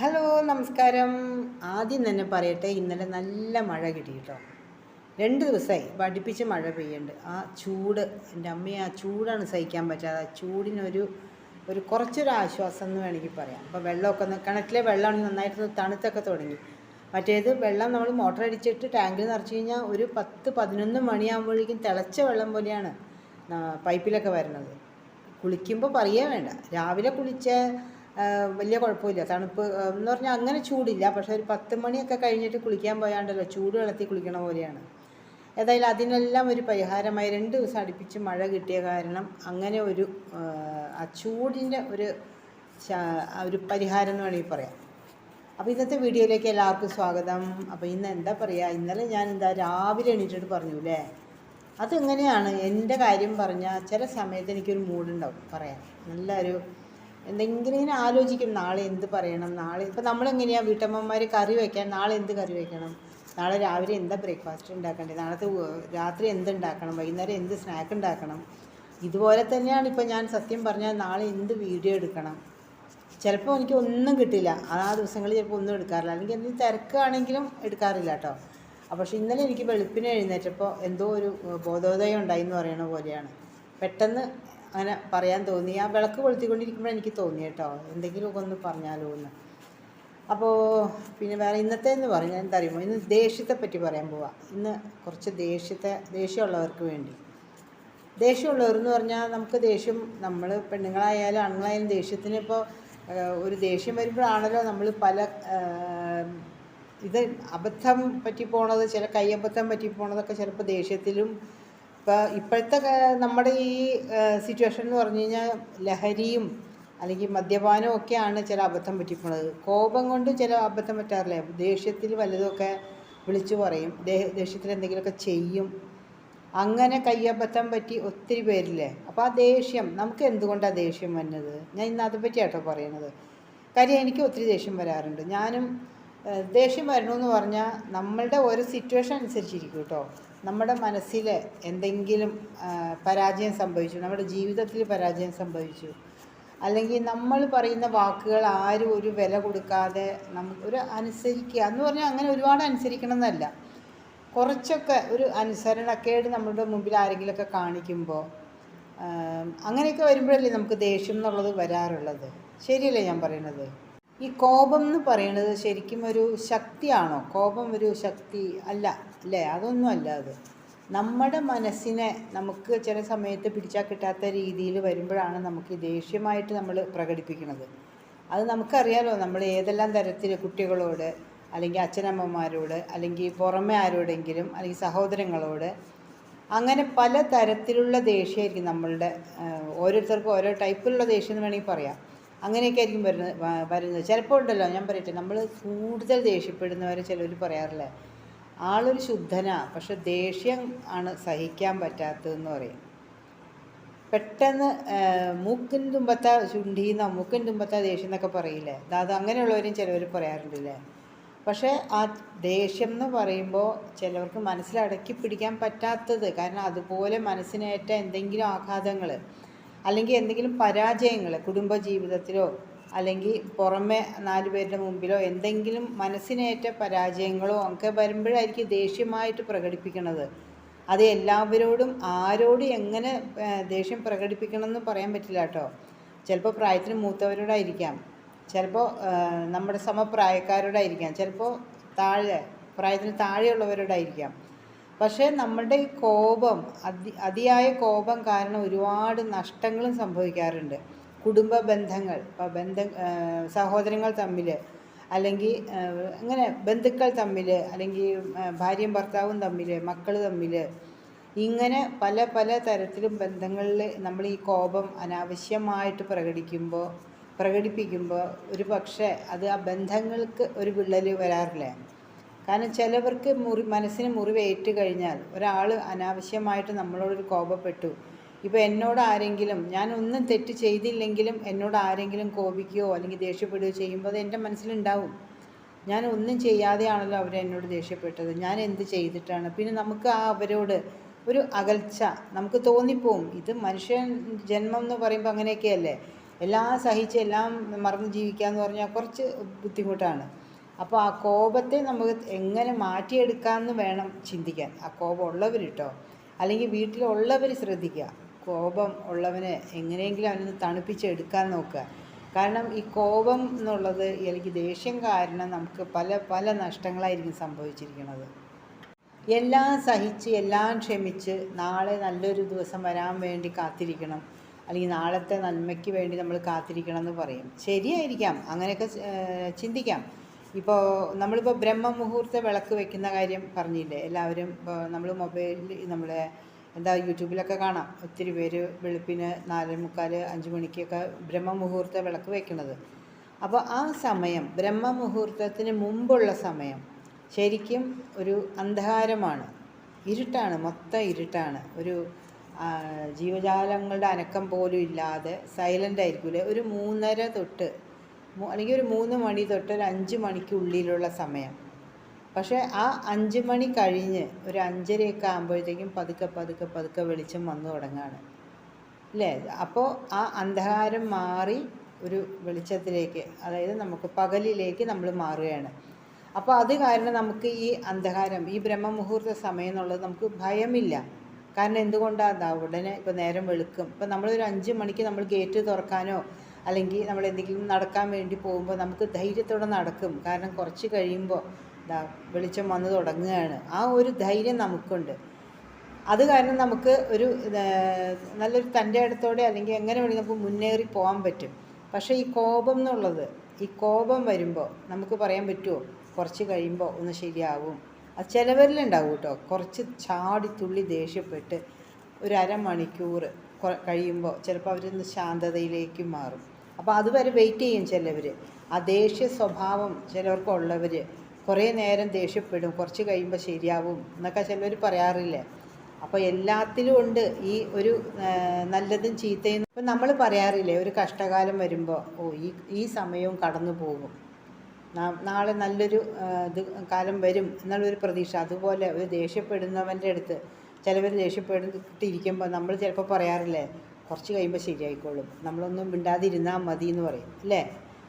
Hello നമസ്കാരം. ആദ്യം തന്നെ പറയട്ടെ ഇന്നലെ നല്ല മഴ കിട്ടി കേട്ടോ. രണ്ട് ദിവസമായി പഠിപ്പിച്ച് മഴ പെയ്യുന്നുണ്ട് ആ ചൂട് എന്റെ അമ്മയെ ആ ചൂടാണ് സഹിക്കാൻ പറ്റാതെ ആ ചൂടിനൊരു ഒരു കുറച്ചൊരു ആശ്വാസം എന്ന് വേണമെങ്കിൽ പറയാം. അപ്പോൾ വെള്ളമൊക്കെ ഒന്ന് കിണറ്റിലെ വെള്ളമാണ് നന്നായിട്ട് തണുത്തൊക്കെ തുടങ്ങി. മറ്റേത് വെള്ളം നമ്മൾ മോട്ടർ അടിച്ചിട്ട് ടാങ്കിൽ നിറച്ച് കഴിഞ്ഞാൽ ഒരു പത്ത് പതിനൊന്ന് മണിയാകുമ്പോഴേക്കും തിളച്ച വെള്ളം പോലെയാണ് പൈപ്പിലൊക്കെ വരുന്നത്. കുളിക്കുമ്പോൾ പറയേ വേണ്ട. രാവിലെ കുളിച്ച വലിയ കുഴപ്പമില്ല. തണുപ്പ് എന്ന് പറഞ്ഞാൽ അങ്ങനെ ചൂടില്ല. പക്ഷേ ഒരു പത്ത് മണിയൊക്കെ കഴിഞ്ഞിട്ട് കുളിക്കാൻ പോയാണ്ടല്ലോ ചൂട് വെള്ളത്തിൽ കുളിക്കണ പോലെയാണ്. ഏതായാലും അതിനെല്ലാം ഒരു പരിഹാരമായി രണ്ട് ദിവസം അടുപ്പിച്ച് മഴ കിട്ടിയ കാരണം അങ്ങനെ ഒരു ആ, ചൂടിന്റെ ഒരു ഒരു പരിഹാരം എന്ന് വേണമെങ്കിൽ പറയാം. അപ്പോൾ ഇന്നത്തെ വീഡിയോയിലേക്ക് എല്ലാവർക്കും സ്വാഗതം. അപ്പോൾ ഇന്ന് എന്താ പറയുക? ഇന്നലെ ഞാൻ എന്താ രാവിലെ എണീറ്റിട്ട് പറഞ്ഞു അല്ലേ? അതെങ്ങനെയാണ്? എന്റെ കാര്യം പറഞ്ഞാൽ ചില സമയത്ത് എനിക്കൊരു മൂഡുണ്ടാവും പറയാൻ. നല്ലൊരു എന്തെങ്കിലും ഇങ്ങനെ ആലോചിക്കും നാളെ എന്ത് പറയണം? നാളെ ഇപ്പം നമ്മളെങ്ങനെയാണ് വീട്ടമ്മമാർ കറി വയ്ക്കാൻ നാളെ എന്ത് കറി വയ്ക്കണം നാളെ രാവിലെ എന്താ ബ്രേക്ക്ഫാസ്റ്റ് ഉണ്ടാക്കേണ്ടത് നാളത്തെ രാത്രി എന്തുണ്ടാക്കണം വൈകുന്നേരം എന്ത് സ്നാക്ക് ഉണ്ടാക്കണം? ഇതുപോലെ തന്നെയാണ് ഇപ്പം ഞാൻ സത്യം പറഞ്ഞാൽ നാളെ എന്ത് വീഡിയോ എടുക്കണം? ചിലപ്പോൾ എനിക്ക് ഒന്നും കിട്ടില്ല. ആ ദിവസങ്ങളിൽ ചിലപ്പോൾ ഒന്നും എടുക്കാറില്ല. അല്ലെങ്കിൽ എന്തെങ്കിലും തിരക്കാണെങ്കിലും എടുക്കാറില്ല കേട്ടോ പക്ഷെ ഇന്നലെ എനിക്ക് വെളുപ്പിനെ എഴുന്നേറ്റപ്പോൾ എന്തോ ഒരു ബോധോദയം ഉണ്ടായി എന്ന് പറയണ പോലെയാണ്. പെട്ടെന്ന് അങ്ങനെ പറയാൻ തോന്നി. ആ വിളക്ക് കൊളുത്തിക്കൊണ്ടിരിക്കുമ്പോൾ എനിക്ക് തോന്നി കേട്ടോ. എന്തെങ്കിലുമൊക്കെ ഒന്ന് പറഞ്ഞാലോ എന്ന്. അപ്പോൾ പിന്നെ വേറെ ഇന്നത്തെ എന്ന് പറഞ്ഞാൽ എന്തറിയുമോ? ഇന്ന് ദേഷ്യത്തെ പറ്റി പറയാൻ പോവാം. ഇന്ന് കുറച്ച് ദേഷ്യത്തെ ദേഷ്യമുള്ളവർക്ക് വേണ്ടി. ദേഷ്യമുള്ളവർ എന്ന് പറഞ്ഞാൽ നമുക്ക് ദേഷ്യം നമ്മൾ പെണ്ണുങ്ങളായാലും ആണുങ്ങളായാലും ദേഷ്യത്തിന് ഇപ്പോൾ ഒരു ദേഷ്യം വരുമ്പോഴാണല്ലോ നമ്മൾ പല ഇത് അബദ്ധം പറ്റി പോണത് ചില കയ്യബദ്ധം പറ്റി പോണതൊക്കെ ചിലപ്പോൾ ദേഷ്യത്തിലും ഇപ്പോൾ ഇപ്പോഴത്തെ നമ്മുടെ ഈ സിറ്റുവേഷൻ എന്ന് പറഞ്ഞു കഴിഞ്ഞാൽ ലഹരിയും അല്ലെങ്കിൽ മദ്യപാനവും ഒക്കെയാണ് ചില അബദ്ധം പറ്റിപ്പോണത്. കോപം കൊണ്ട് ചില അബദ്ധം പറ്റാറില്ലേ? ദേഷ്യത്തിൽ വല്ലതുമൊക്കെ വിളിച്ചു പറയും. ദേഷ്യത്തിൽ എന്തെങ്കിലുമൊക്കെ ചെയ്യും. അങ്ങനെ കയ്യബദ്ധം പറ്റി ഒത്തിരി പേരില്ലേ? അപ്പോൾ ആ ദേഷ്യം നമുക്ക് എന്തുകൊണ്ടാണ് ദേഷ്യം വന്നത്? ഞാൻ ഇന്ന് അത് പറ്റിയാട്ടോ പറയണത്. കാര്യം എനിക്ക് ഒത്തിരി ദേഷ്യം വരാറുണ്ട്. ഞാനും ദേഷ്യം വരണമെന്ന് പറഞ്ഞാൽ നമ്മളുടെ ഓരോ സിറ്റുവേഷൻ അനുസരിച്ചിരിക്കും കേട്ടോ. നമ്മുടെ മനസ്സിൽ എന്തെങ്കിലും പരാജയം സംഭവിച്ചു നമ്മുടെ ജീവിതത്തിൽ പരാജയം സംഭവിച്ചു അല്ലെങ്കിൽ നമ്മൾ പറയുന്ന വാക്കുകൾ ആരും ഒരു വില കൊടുക്കാതെ നമുക്ക് ഒരു അനുസരിക്കുക എന്ന് പറഞ്ഞാൽ അങ്ങനെ ഒരുപാട് അനുസരിക്കണം എന്നല്ല കുറച്ചൊക്കെ ഒരു അനുസരണക്കേട് നമ്മുടെ മുമ്പിൽ ആരെങ്കിലുമൊക്കെ കാണിക്കുമ്പോൾ അങ്ങനെയൊക്കെ വരുമ്പോഴല്ലേ നമുക്ക് ദേഷ്യം എന്നുള്ളത് വരാറുള്ളത്. ശരിയല്ലേ ഞാൻ പറയണത്? ഈ കോപം എന്ന് പറയുന്നത് ശരിക്കും ഒരു ശക്തിയാണോ? കോപം ഒരു ശക്തി അല്ല. അല്ലേ അതൊന്നും അല്ല അത്. നമ്മുടെ മനസ്സിനെ നമുക്ക് ചില സമയത്ത് പിടിച്ചാൽ കിട്ടാത്ത രീതിയിൽ വരുമ്പോഴാണ് നമുക്ക് ദേഷ്യമായിട്ട് നമ്മൾ പ്രകടിപ്പിക്കുന്നത്. അത് നമുക്കറിയാലോ നമ്മൾ ഏതെല്ലാം തരത്തിൽ കുട്ടികളോട് അല്ലെങ്കിൽ അച്ഛനമ്മമാരോട് അല്ലെങ്കിൽ പുറമെ ആരോടെങ്കിലും അല്ലെങ്കിൽ സഹോദരങ്ങളോട് അങ്ങനെ പല തരത്തിലുള്ള ദേഷ്യമായിരിക്കും നമ്മളുടെ ഓരോരുത്തർക്കും ഓരോ ടൈപ്പിലുള്ള ദേഷ്യം എന്ന് വേണമെങ്കിൽ പറയാം. അങ്ങനെയൊക്കെ ആയിരിക്കും വരുന്നത്. വരുന്നത് ചിലപ്പോൾ ഉണ്ടല്ലോ ഞാൻ പറയട്ടെ നമ്മൾ കൂടുതൽ ദേഷ്യപ്പെടുന്നവരെ ചിലർ പറയാറില്ലേ? ആളൊരു ശുദ്ധനാ പക്ഷെ ദേഷ്യം ആണ് സഹിക്കാൻ പറ്റാത്തതെന്ന് പറയും. പെട്ടെന്ന് മൂക്കിൻ തുമ്പത്ത ചുണ്ടിന്ന മൂക്കിൻ തുമ്പത്ത ദേഷ്യം എന്നൊക്കെ പറയില്ലേ അത് അങ്ങനെയുള്ളവരും ചിലവർ പറയാറുണ്ടല്ലേ? പക്ഷേ ആ ദേഷ്യം എന്ന് പറയുമ്പോൾ ചിലവർക്ക് മനസ്സിലടക്കി പിടിക്കാൻ പറ്റാത്തത് കാരണം അതുപോലെ മനസ്സിനേറ്റ എന്തെങ്കിലും ആഘാതങ്ങൾ അല്ലെങ്കിൽ എന്തെങ്കിലും പരാജയങ്ങൾ കുടുംബ ജീവിതത്തിലോ അല്ലെങ്കിൽ പുറമെ നാല് പേരുടെ മുമ്പിലോ എന്തെങ്കിലും മനസ്സിനേറ്റ പരാജയങ്ങളോ ഒക്കെ വരുമ്പോഴായിരിക്കും ദേഷ്യമായിട്ട് പ്രകടിപ്പിക്കുന്നത് അത് എല്ലാവരോടും ആരോടും എങ്ങനെ ദേഷ്യം പ്രകടിപ്പിക്കണം എന്ന് പറയാൻ പറ്റില്ല കേട്ടോ. ചിലപ്പോൾ പ്രായത്തിന് മൂത്തവരോടായിരിക്കാം. ചിലപ്പോൾ നമ്മുടെ സമപ്രായക്കാരോടായിരിക്കാം. ചിലപ്പോൾ താഴെ പ്രായത്തിന് താഴെയുള്ളവരോടായിരിക്കാം. പക്ഷേ നമ്മളുടെ ഈ കോപം അതി അതിയായ കോപം കാരണം ഒരുപാട് നഷ്ടങ്ങളും സംഭവിക്കാറുണ്ട്. കുടുംബ ബന്ധങ്ങൾ ഇപ്പോൾ ബന്ധ സഹോദരങ്ങൾ തമ്മിൽ അല്ലെങ്കിൽ അങ്ങനെ ബന്ധുക്കൾ തമ്മിൽ അല്ലെങ്കിൽ ഭാര്യയും ഭർത്താവും തമ്മിൽ മക്കൾ തമ്മിൽ ഇങ്ങനെ പല പല തരത്തിലും ബന്ധങ്ങളിൽ നമ്മൾ ഈ കോപം അനാവശ്യമായിട്ട് പ്രകടിക്കുമ്പോൾ പ്രകടിപ്പിക്കുമ്പോൾ ഒരു പക്ഷേ അത് ആ ബന്ധങ്ങൾക്ക് ഒരു വിള്ളൽ വരാറില്ല. കാരണം ചിലവർക്ക് മുറി മനസ്സിന് മുറിവേറ്റ് കഴിഞ്ഞാൽ ഒരാൾ അനാവശ്യമായിട്ട് നമ്മളോടൊരു കോപപ്പെട്ടു ഇപ്പോൾ എന്നോട് ആരെങ്കിലും ഞാൻ ഒന്നും തെറ്റ് ചെയ്തില്ലെങ്കിലും എന്നോട് ആരെങ്കിലും കോപിക്കുകയോ അല്ലെങ്കിൽ ദേഷ്യപ്പെടുകയോ ചെയ്യുമ്പോൾ അത് എന്റെ മനസ്സിലുണ്ടാവും. ഞാൻ ഒന്നും ചെയ്യാതെയാണല്ലോ അവർ എന്നോട് ദേഷ്യപ്പെട്ടത്. ഞാൻ എന്ത് ചെയ്തിട്ടാണ്? പിന്നെ നമുക്ക് ആ അവരോട് ഒരു അകൽച്ച നമുക്ക് തോന്നിപ്പോവും. ഇത് മനുഷ്യൻ ജന്മം എന്ന് പറയുമ്പോൾ അങ്ങനെയൊക്കെയല്ലേ? എല്ലാം സഹിച്ച് എല്ലാം മറന്ന് ജീവിക്കുക എന്ന് പറഞ്ഞാൽ കുറച്ച് ബുദ്ധിമുട്ടാണ്. അപ്പോൾ ആ കോപത്തെ നമുക്ക് എങ്ങനെ മാറ്റിയെടുക്കാമെന്ന് വേണം ചിന്തിക്കാൻ. ആ കോപം ഉള്ളവർ കേട്ടോ അല്ലെങ്കിൽ വീട്ടിലുള്ളവർ ശ്രദ്ധിക്കുക. കോപം ഉള്ളവനെ എങ്ങനെയെങ്കിലും അവനൊന്ന് തണുപ്പിച്ചെടുക്കാൻ നോക്കുക. കാരണം ഈ കോപം എന്നുള്ളത് അല്ലെങ്കിൽ ദേഷ്യം കാരണം നമുക്ക് പല പല നഷ്ടങ്ങളായിരിക്കും സംഭവിച്ചിരിക്കുന്നത്. എല്ലാം സഹിച്ച് എല്ലാം ക്ഷമിച്ച് നാളെ നല്ലൊരു ദിവസം വരാൻ വേണ്ടി കാത്തിരിക്കണം. അല്ലെങ്കിൽ നാളത്തെ നന്മയ്ക്ക് വേണ്ടി നമ്മൾ കാത്തിരിക്കണം എന്ന് പറയും. ശരിയായിരിക്കാം. അങ്ങനെയൊക്കെ ചിന്തിക്കാം. ഇപ്പോൾ നമ്മളിപ്പോൾ ബ്രഹ്മമുഹൂർത്ത വിളക്ക് വെക്കുന്ന കാര്യം പറഞ്ഞില്ലേ? എല്ലാവരും നമ്മൾ മൊബൈലിൽ നമ്മളെ എന്താ യൂട്യൂബിലൊക്കെ കാണാം. ഒത്തിരി പേര് വെളുപ്പിന് നാലര മുക്കാൽ അഞ്ച് മണിക്കൊക്കെ ബ്രഹ്മമുഹൂർത്ത വിളക്ക് വയ്ക്കുന്നത് അപ്പോൾ ആ സമയം ബ്രഹ്മമുഹൂർത്തത്തിന് മുമ്പുള്ള സമയം ശരിക്കും ഒരു അന്ധകാരമാണ്. ഇരുട്ടാണ് മൊത്തം ഇരുട്ടാണ്. ഒരു ജീവജാലങ്ങളുടെ അനക്കം പോലും ഇല്ലാതെ സൈലന്റ് ആയിരിക്കില്ലേ ഒരു മൂന്നര തൊട്ട് അല്ലെങ്കിൽ ഒരു മൂന്ന് മണി തൊട്ട് ഒരു അഞ്ച് മണിക്കുള്ളിലുള്ള സമയം. പക്ഷേ ആ അഞ്ച് മണി കഴിഞ്ഞ് ഒരു അഞ്ചരയൊക്കെ ആകുമ്പോഴത്തേക്കും പതുക്കെ പതുക്കെ പതുക്കെ വെളിച്ചം വന്നു തുടങ്ങാണ്. അല്ലേ? അപ്പോൾ ആ അന്ധകാരം മാറി ഒരു വെളിച്ചത്തിലേക്ക് അതായത് നമുക്ക് പകലിലേക്ക് നമ്മൾ മാറുകയാണ്. അപ്പോൾ അത് കാരണം നമുക്ക് ഈ അന്ധകാരം ഈ ബ്രഹ്മമുഹൂർത്ത സമയം എന്നുള്ളത് നമുക്ക് ഭയമില്ല. കാരണം എന്തുകൊണ്ടാണ് ഉടനെ ഇപ്പോൾ നേരം വെളുക്കും. ഇപ്പോൾ നമ്മളൊരു അഞ്ച് മണിക്ക് നമ്മൾ ഗേറ്റ് തുറക്കാനോ അല്ലെങ്കിൽ നമ്മൾ എന്തെങ്കിലും നടക്കാൻ വേണ്ടി പോകുമ്പോൾ നമുക്ക് ധൈര്യത്തോടെ നടക്കും. കാരണം കുറച്ച് കഴിയുമ്പോൾ ദാ വെളിച്ചം വന്ന് തുടങ്ങുകയാണ്. ആ ഒരു ധൈര്യം നമുക്കുണ്ട്. അത് കാരണം നമുക്ക് ഒരു നല്ലൊരു തന്റെ അടുത്തോടെ അല്ലെങ്കിൽ എങ്ങനെ വേണമെങ്കിൽ നമുക്ക് മുന്നേറി പോകാൻ പറ്റും. പക്ഷേ ഈ കോപം എന്നുള്ളത് ഈ കോപം വരുമ്പോൾ നമുക്ക് പറയാൻ പറ്റുമോ? കുറച്ച് കഴിയുമ്പോൾ ഒന്ന് ശരിയാവും. അത് ചിലവരിലുണ്ടാവും കേട്ടോ. കുറച്ച് ചാടി തുള്ളി ദേഷ്യപ്പെട്ട് ഒരു അരമണിക്കൂർ കഴിയുമ്പോൾ ചിലപ്പോൾ അവരൊന്ന് ശാന്തതയിലേക്ക് മാറും. അപ്പോൾ അതുവരെ വെയിറ്റ് ചെയ്യും ചിലവർ. ആ ദേഷ്യ സ്വഭാവം ചിലവർക്കുള്ളവർ കുറേ നേരം ദേഷ്യപ്പെടും കുറച്ച് കഴിയുമ്പോൾ ശരിയാവും എന്നൊക്കെ ചിലവർ പറയാറില്ലേ? അപ്പോൾ എല്ലാത്തിലും ഉണ്ട് ഈ ഒരു നല്ലതും ചീത്തയും. ഇപ്പം നമ്മൾ പറയാറില്ലേ ഒരു കഷ്ടകാലം വരുമ്പോൾ ഓ ഈ ഈ സമയവും കടന്നു പോകും. നാളെ നല്ലൊരു ഇത് കാലം വരും എന്നുള്ളൊരു പ്രതീക്ഷ. അതുപോലെ ഒരു ദേഷ്യപ്പെടുന്നവന്റെ അടുത്ത് ചിലവർ ദേഷ്യപ്പെട്ടിരിക്കുമ്പോൾ നമ്മൾ ചിലപ്പോൾ പറയാറില്ലേ കുറച്ച് കഴിയുമ്പോൾ ശരിയായിക്കോളും. നമ്മളൊന്നും മിണ്ടാതിരുന്നാൽ മതി എന്ന് പറയും അല്ലേ?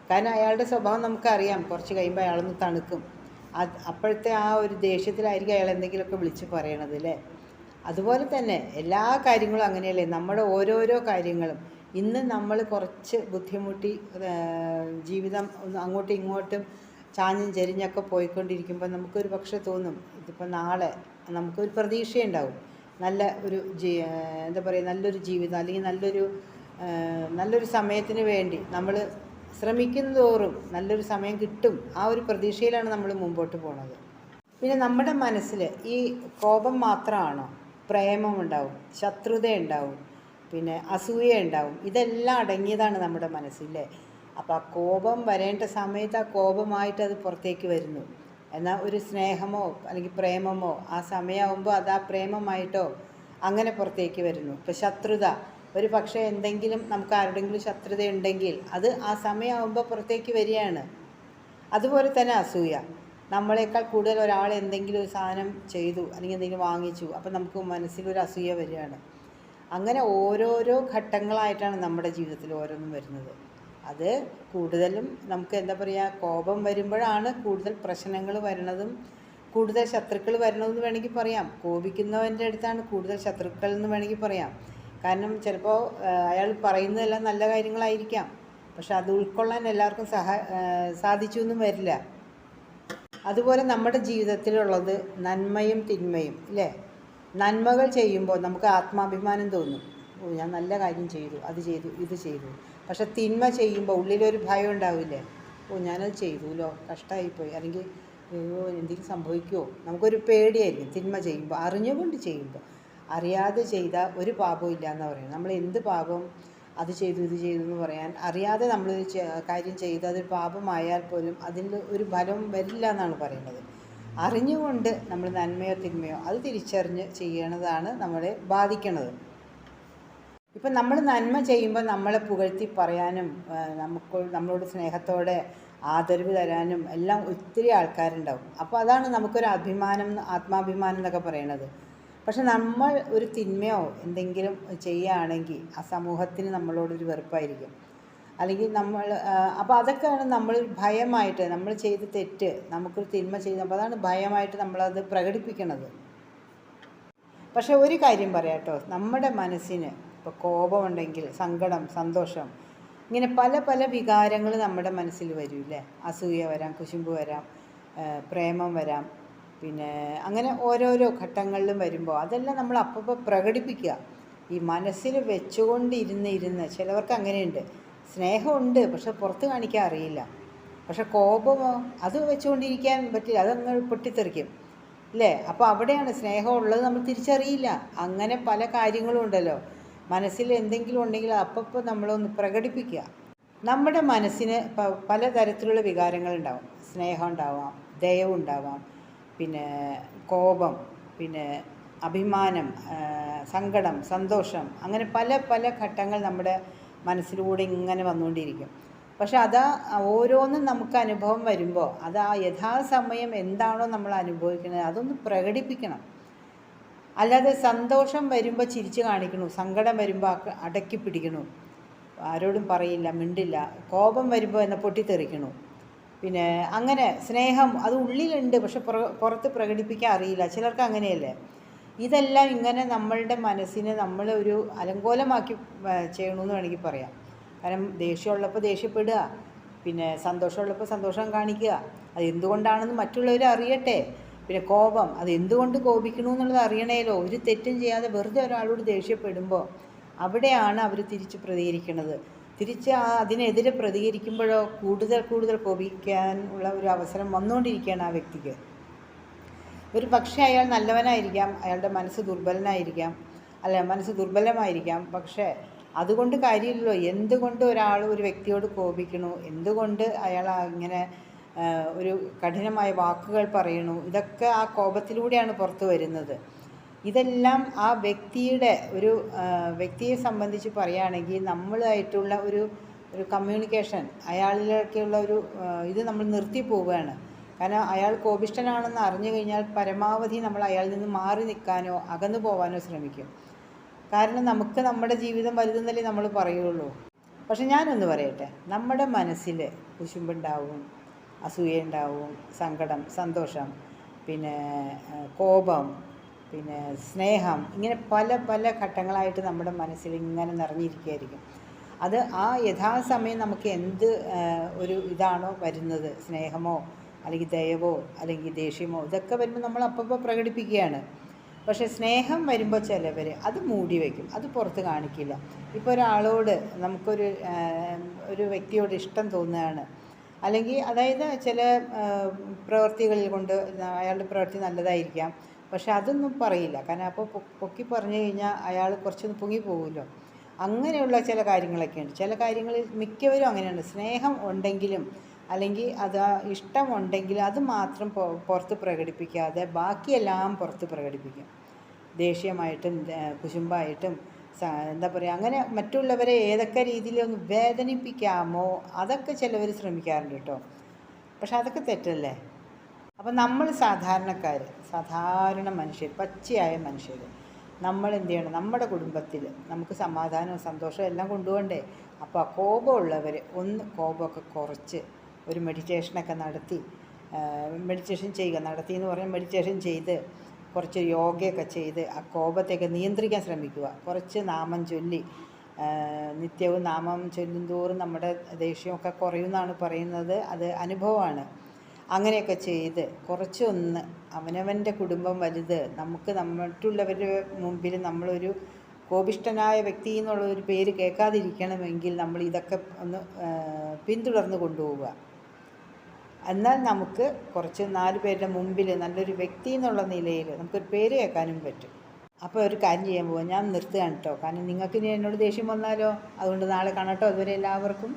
കാരണം അയാളുടെ സ്വഭാവം നമുക്കറിയാം കുറച്ച് കഴിയുമ്പോൾ അയാളൊന്ന് തണുക്കും. അത് അപ്പോഴത്തെ ആ ഒരു ദേഷ്യത്തിലായിരിക്കും അയാൾ എന്തെങ്കിലുമൊക്കെ വിളിച്ച് പറയണത് അല്ലേ? അതുപോലെ തന്നെ എല്ലാ കാര്യങ്ങളും അങ്ങനെയല്ലേ? നമ്മുടെ ഓരോരോ കാര്യങ്ങളും. ഇന്ന് നമ്മൾ കുറച്ച് ബുദ്ധിമുട്ടി ജീവിതം അങ്ങോട്ടും ഇങ്ങോട്ടും ചാഞ്ഞും ചെരിഞ്ഞൊക്കെ പോയിക്കൊണ്ടിരിക്കുമ്പോൾ നമുക്കൊരു പക്ഷെ തോന്നും ഇതിപ്പോൾ നാളെ നമുക്കൊരു പ്രതീക്ഷയുണ്ടാവും നല്ല ഒരു ജീ എന്താ പറയുക നല്ലൊരു ജീവിതം അല്ലെങ്കിൽ നല്ലൊരു നല്ലൊരു സമയത്തിന് വേണ്ടി നമ്മൾ ശ്രമിക്കുന്നതോറും നല്ലൊരു സമയം കിട്ടും. ആ ഒരു പ്രതീക്ഷയിലാണ് നമ്മൾ മുമ്പോട്ട് പോണത്. പിന്നെ നമ്മുടെ മനസ്സിൽ ഈ കോപം മാത്രമാണോ? പ്രേമം ഉണ്ടാവും ശത്രുത ഉണ്ടാവും പിന്നെ അസൂയ ഉണ്ടാവും ഇതെല്ലാം അടങ്ങിയതാണ് നമ്മുടെ മനസ്സിലെ അപ്പോൾ ആ കോപം വരേണ്ട സമയത്ത് ആ കോപമായിട്ട് അത് പുറത്തേക്ക് വരുന്നു. എന്നാൽ ഒരു സ്നേഹമോ അല്ലെങ്കിൽ പ്രേമമോ ആ സമയമാകുമ്പോൾ അത് ആ പ്രേമമായിട്ടോ അങ്ങനെ പുറത്തേക്ക് വരുന്നു. ഇപ്പോൾ ശത്രുത ഒരു പക്ഷേ എന്തെങ്കിലും നമുക്ക് ആരുടെങ്കിലും ശത്രുതയുണ്ടെങ്കിൽ അത് ആ സമയമാകുമ്പോൾ പുറത്തേക്ക് വരികയാണ്. അതുപോലെ തന്നെ അസൂയ. നമ്മളെക്കാൾ കൂടുതൽ ഒരാൾ എന്തെങ്കിലും ഒരു സാധനം ചെയ്തു അല്ലെങ്കിൽ എന്തെങ്കിലും വാങ്ങിച്ചു അപ്പം നമുക്ക് മനസ്സിലൊരു അസൂയ വരികയാണ്. അങ്ങനെ ഓരോരോ ഘട്ടങ്ങളായിട്ടാണ് നമ്മുടെ ജീവിതത്തിൽ ഓരോന്നും വരുന്നത്. അത് കൂടുതലും നമുക്ക് എന്താ പറയുക കോപം വരുമ്പോഴാണ് കൂടുതൽ പ്രശ്നങ്ങൾ വരുന്നതും കൂടുതൽ ശത്രുക്കൾ വരണമെന്ന് വേണമെങ്കിൽ പറയാം. കോപിക്കുന്നവന്റെ അടുത്താണ് കൂടുതൽ ശത്രുക്കൾ എന്ന് വേണമെങ്കിൽ പറയാം. കാരണം ചിലപ്പോൾ അയാൾ പറയുന്നതെല്ലാം നല്ല കാര്യങ്ങളായിരിക്കാം. പക്ഷെ അത് ഉൾക്കൊള്ളാൻ എല്ലാവർക്കും സഹ സാധിച്ചു എന്നും വരില്ല. അതുപോലെ നമ്മുടെ ജീവിതത്തിലുള്ളത് നന്മയും തിന്മയും ഇല്ലേ? നന്മകൾ ചെയ്യുമ്പോൾ നമുക്ക് ആത്മാഭിമാനം തോന്നും. ഓ ഞാൻ നല്ല കാര്യം ചെയ്തു അത് ചെയ്തു ഇത് ചെയ്തു. പക്ഷെ തിന്മ ചെയ്യുമ്പോൾ ഉള്ളിലൊരു ഭയം ഉണ്ടാവില്ലേ? ഓ ഞാനത് ചെയ്തുല്ലോ കഷ്ടമായിപ്പോയി അല്ലെങ്കിൽ അയ്യോ എന്തെങ്കിലും സംഭവിക്കുമോ നമുക്കൊരു പേടിയായിരിക്കും തിന്മ ചെയ്യുമ്പോൾ അറിഞ്ഞുകൊണ്ട് ചെയ്യുമ്പോൾ. അറിയാതെ ചെയ്ത ഒരു പാപവും ഇല്ല എന്ന് പറയുന്നത്. നമ്മൾ എന്ത് പാപം അത് ചെയ്തു ഇത് ചെയ്തു എന്ന് പറയാൻ അറിയാതെ നമ്മൾ കാര്യം ചെയ്ത് അതൊരു പാപമായാൽ പോലും അതിന് ഒരു ഫലം വരില്ല എന്നാണ് പറയുന്നത് അറിഞ്ഞുകൊണ്ട് നമ്മൾ നന്മയോ തിന്മയോ അത് തിരിച്ചറിഞ്ഞ് ചെയ്യണതാണ് നമ്മളെ ബാധിക്കണത്. ഇപ്പം നമ്മൾ നന്മ ചെയ്യുമ്പോൾ നമ്മളെ പുകഴ്ത്തി പറയാനും നമുക്ക് നമ്മളോട് സ്നേഹത്തോടെ ആദരവ് തരാനും എല്ലാം ഒത്തിരി ആൾക്കാരുണ്ടാവും. അപ്പോൾ അതാണ് നമുക്കൊരു അഭിമാനം ആത്മാഭിമാനം എന്നൊക്കെ പറയണത്. പക്ഷെ നമ്മൾ ഒരു തിന്മയോ എന്തെങ്കിലും ചെയ്യുകയാണെങ്കിൽ ആ സമൂഹത്തിന് നമ്മളോടൊരു വെറുപ്പായിരിക്കും. അല്ലെങ്കിൽ നമ്മൾ അപ്പോൾ അതൊക്കെയാണ് നമ്മൾ ഭയമായിട്ട് നമ്മൾ ചെയ്ത് തെറ്റ് നമുക്കൊരു തിന്മ ചെയ്ത് അപ്പോൾ അതാണ് ഭയമായിട്ട് നമ്മളത് പ്രകടിപ്പിക്കണത്. പക്ഷേ ഒരു കാര്യം പറയാം കേട്ടോ. നമ്മുടെ മനസ്സിന് ഇപ്പോൾ കോപമുണ്ടെങ്കിൽ സങ്കടം സന്തോഷം ഇങ്ങനെ പല പല വികാരങ്ങൾ നമ്മുടെ മനസ്സിൽ വരില്ലേ അസൂയ വരാം കുശുമ്പ് വരാം പ്രേമം വരാം പിന്നെ അങ്ങനെ ഓരോരോ ഘട്ടങ്ങളിലും വരുമ്പോൾ അതെല്ലാം നമ്മൾ അപ്പോൾ പ്രകടിപ്പിക്കുക. ഈ മനസ്സിൽ വെച്ചുകൊണ്ടിരുന്ന് ഇരുന്ന് ചിലവർക്ക് അങ്ങനെയുണ്ട്. സ്നേഹമുണ്ട് പക്ഷെ പുറത്ത് കാണിക്കാൻ അറിയില്ല. പക്ഷെ കോപമോ അത് വെച്ചുകൊണ്ടിരിക്കാൻ പറ്റില്ല അതങ്ങ് പൊട്ടിത്തെറിക്കും. അല്ലേ? അപ്പോൾ അവിടെയാണ് സ്നേഹമുള്ളത് നമ്മൾ തിരിച്ചറിയില്ല. അങ്ങനെ പല കാര്യങ്ങളും ഉണ്ടല്ലോ. മനസ്സിൽ എന്തെങ്കിലും ഉണ്ടെങ്കിൽ അപ്പപ്പോൾ നമ്മളൊന്ന് പ്രകടിപ്പിക്കുക. നമ്മുടെ മനസ്സിന് പലതരത്തിലുള്ള വികാരങ്ങളുണ്ടാവും സ്നേഹം ഉണ്ടാവാം ദയവുണ്ടാവാം പിന്നെ കോപം പിന്നെ അഭിമാനം സങ്കടം സന്തോഷം അങ്ങനെ പല പല ഘട്ടങ്ങൾ നമ്മുടെ മനസ്സിലൂടെ ഇങ്ങനെ വന്നുകൊണ്ടിരിക്കും. പക്ഷെ അത് ഓരോന്നും നമുക്ക് അനുഭവം വരുമ്പോൾ അത് ആ യഥാസമയം എന്താണോ നമ്മൾ അനുഭവിക്കുന്നത് അതൊന്ന് പ്രകടിപ്പിക്കണം. അല്ലാതെ സന്തോഷം വരുമ്പോൾ ചിരിച്ച് കാണിക്കണു സങ്കടം വരുമ്പോൾ അടക്കി പിടിക്കണു. ആരോടും പറയില്ല മിണ്ടില്ല. കോപം വരുമ്പോൾ എന്നെ പൊട്ടിത്തെറിക്കണു. പിന്നെ അങ്ങനെ സ്നേഹം അത് ഉള്ളിലുണ്ട് പക്ഷെ പുറ- പുറത്ത് പ്രകടിപ്പിക്കാൻ അറിയില്ല. ചിലർക്ക് അങ്ങനെയല്ലേ? ഇതെല്ലാം ഇങ്ങനെ നമ്മളുടെ മനസ്സിനെ നമ്മൾ ഒരു അലങ്കോലമാക്കി ചെയ്യണമെന്ന് വേണമെങ്കിൽ പറയാം. കാരണം ദേഷ്യമുള്ളപ്പോൾ ദേഷ്യപ്പെടുക പിന്നെ സന്തോഷമുള്ളപ്പോൾ സന്തോഷം കാണിക്കുക. അത് എന്തുകൊണ്ടാണെന്ന് മറ്റുള്ളവർ അറിയട്ടെ. പിന്നെ കോപം അത് എന്തുകൊണ്ട് കോപിക്കണു എന്നുള്ളത് അറിയണേലോ? ഒരു തെറ്റും ചെയ്യാതെ വെറുതെ ഒരാളോട് ദേഷ്യപ്പെടുമ്പോൾ അവിടെയാണ് അവർ തിരിച്ച് പ്രതികരിക്കുന്നത് തിരിച്ച് അതിനെതിരെ പ്രതികരിക്കുമ്പോഴോ കൂടുതൽ കൂടുതൽ കോപിക്കാൻ ഉള്ള ഒരു അവസരം വന്നുകൊണ്ടിരിക്കുകയാണ് ആ വ്യക്തിക്ക്. ഒരു പക്ഷേ അയാൾ നല്ലവനായിരിക്കാം അയാളുടെ മനസ്സ് ദുർബലനായിരിക്കാം അല്ല മനസ്സ് ദുർബലമായിരിക്കാം. പക്ഷേ അതുകൊണ്ട് കാര്യമില്ലല്ലോ. എന്തുകൊണ്ട് ഒരാൾ ഒരു വ്യക്തിയോട് കോപിക്കണു? എന്തുകൊണ്ട് അയാൾ ഇങ്ങനെ ഒരു കഠിനമായ വാക്കുകൾ പറയണു? ഇതൊക്കെ ആ കോപത്തിലൂടെയാണ് പുറത്തു വരുന്നത്. ഇതെല്ലാം ആ വ്യക്തിയുടെ ഒരു വ്യക്തിയെ സംബന്ധിച്ച് പറയുകയാണെങ്കിൽ നമ്മളായിട്ടുള്ള ഒരു ഒരു കമ്മ്യൂണിക്കേഷൻ അയാളിലേക്കുള്ള ഒരു ഇത് നമ്മൾ നിർത്തി പോവുകയാണ്. കാരണം അയാൾ കോപിഷ്ടനാണെന്ന് അറിഞ്ഞു കഴിഞ്ഞാൽ പരമാവധി നമ്മൾ അയാളിൽ നിന്ന് മാറി നിൽക്കാനോ അകന്നു പോകാനോ ശ്രമിക്കും. കാരണം നമുക്ക് നമ്മുടെ ജീവിതം വലുതെന്നല്ലേ നമ്മൾ പറയുള്ളൂ. പക്ഷെ ഞാനൊന്ന് പറയട്ടെ നമ്മുടെ മനസ്സിൽ കുശുമ്പുണ്ടാവും അസൂയ ഉണ്ടാവും സങ്കടം സന്തോഷം പിന്നെ കോപം പിന്നെ സ്നേഹം ഇങ്ങനെ പല പല ഘട്ടങ്ങളായിട്ട് നമ്മുടെ മനസ്സിൽ ഇങ്ങനെ നിറഞ്ഞിരിക്കുകയായിരിക്കും. അത് ആ യഥാസമയം നമുക്ക് എന്ത് ഒരു ഇതാണോ വരുന്നത്? സ്നേഹമോ അല്ലെങ്കിൽ ദയവോ അല്ലെങ്കിൽ ദേഷ്യമോ? ഇതൊക്കെ വരുമ്പോൾ നമ്മൾ അപ്പപ്പോൾ പ്രകടിപ്പിക്കുകയാണ്. പക്ഷേ സ്നേഹം വരുമ്പോൾ ചിലവർ അത് മൂടി വയ്ക്കും അത് പുറത്ത് കാണിക്കില്ല. ഇപ്പോൾ ഒരാളോട് നമുക്കൊരു ഒരു വ്യക്തിയോട് ഇഷ്ടം തോന്നുകയാണ്. അല്ലെങ്കിൽ അതായത് ചില പ്രവൃത്തികളിൽ കൊണ്ട് അയാളുടെ പ്രവൃത്തി നല്ലതായിരിക്കാം. പക്ഷെ അതൊന്നും പറയില്ല. കാരണം അപ്പോൾ പൊക്കി പറഞ്ഞു കഴിഞ്ഞാൽ അയാൾ കുറച്ചൊന്ന് പൊങ്ങി പോകുമല്ലോ. അങ്ങനെയുള്ള ചില കാര്യങ്ങളൊക്കെ ഉണ്ട് ചില കാര്യങ്ങളിൽ മിക്കവരും അങ്ങനെയാണ്. സ്നേഹം ഉണ്ടെങ്കിലും അല്ലെങ്കിൽ അത് ഇഷ്ടമുണ്ടെങ്കിൽ അത് മാത്രം പുറത്ത് പ്രകടിപ്പിക്കാതെ ബാക്കിയെല്ലാം പുറത്ത് പ്രകടിപ്പിക്കും. ദേഷ്യമായിട്ടും കുശുമ്പായിട്ടും എന്താ പറയുക അങ്ങനെ മറ്റുള്ളവരെ ഏതൊക്കെ രീതിയിലൊന്ന് വേദനിപ്പിക്കാമോ അതൊക്കെ ചിലവർ ശ്രമിക്കാറുണ്ട് കേട്ടോ. പക്ഷെ അതൊക്കെ തെറ്റല്ലേ? അപ്പം നമ്മൾ സാധാരണക്കാർ സാധാരണ മനുഷ്യർ പച്ചയായ മനുഷ്യർ നമ്മൾ എന്ത് ചെയ്യണം നമ്മുടെ കുടുംബത്തിൽ നമുക്ക് സമാധാനവും സന്തോഷവും എല്ലാം കൊണ്ടുപോകണ്ടേ? അപ്പോൾ ആ കോപമുള്ളവർ ഒന്ന് കോപമൊക്കെ കുറച്ച് ഒരു മെഡിറ്റേഷനൊക്കെ നടത്തി മെഡിറ്റേഷൻ ചെയ്യുക. നടത്തി എന്ന് പറഞ്ഞാൽ മെഡിറ്റേഷൻ ചെയ്ത് കുറച്ച് യോഗയൊക്കെ ചെയ്ത് ആ കോപത്തെയൊക്കെ നിയന്ത്രിക്കാൻ ശ്രമിക്കുക. കുറച്ച് നാമം ചൊല്ലി നിത്യവും നാമം ചൊല്ലും തോറും നമ്മുടെ ദേഷ്യമൊക്കെ കുറയുമെന്നാണ് പറയുന്നത്. അത് അനുഭവമാണ്. അങ്ങനെയൊക്കെ ചെയ്ത് കുറച്ചൊന്ന് അവനവന്റെ കുടുംബം വലുത്. നമുക്ക് മറ്റുള്ളവരുടെ മുമ്പിൽ നമ്മളൊരു കോപിഷ്ടനായ വ്യക്തി എന്നുള്ള ഒരു പേര് കേൾക്കാതിരിക്കണമെങ്കിൽ നമ്മൾ ഇതൊക്കെ ഒന്ന് പിന്തുടർന്ന് കൊണ്ടുപോവുക. എന്നാൽ നമുക്ക് കുറച്ച് നാല് പേരുടെ മുമ്പിൽ നല്ലൊരു വ്യക്തി എന്നുള്ള നിലയിൽ നമുക്കൊരു പേര് കേൾക്കാനും പറ്റും. അപ്പോൾ ഒരു കാര്യം ചെയ്യാൻ പോവാം. ഞാൻ നിർത്തുകയാണ് കേട്ടോ. കാരണം നിങ്ങൾക്ക് ഇനി എന്നോട് ദേഷ്യം വന്നാലോ? അതുകൊണ്ട് നാളെ കാണട്ടോ അതുവരെ എല്ലാവർക്കും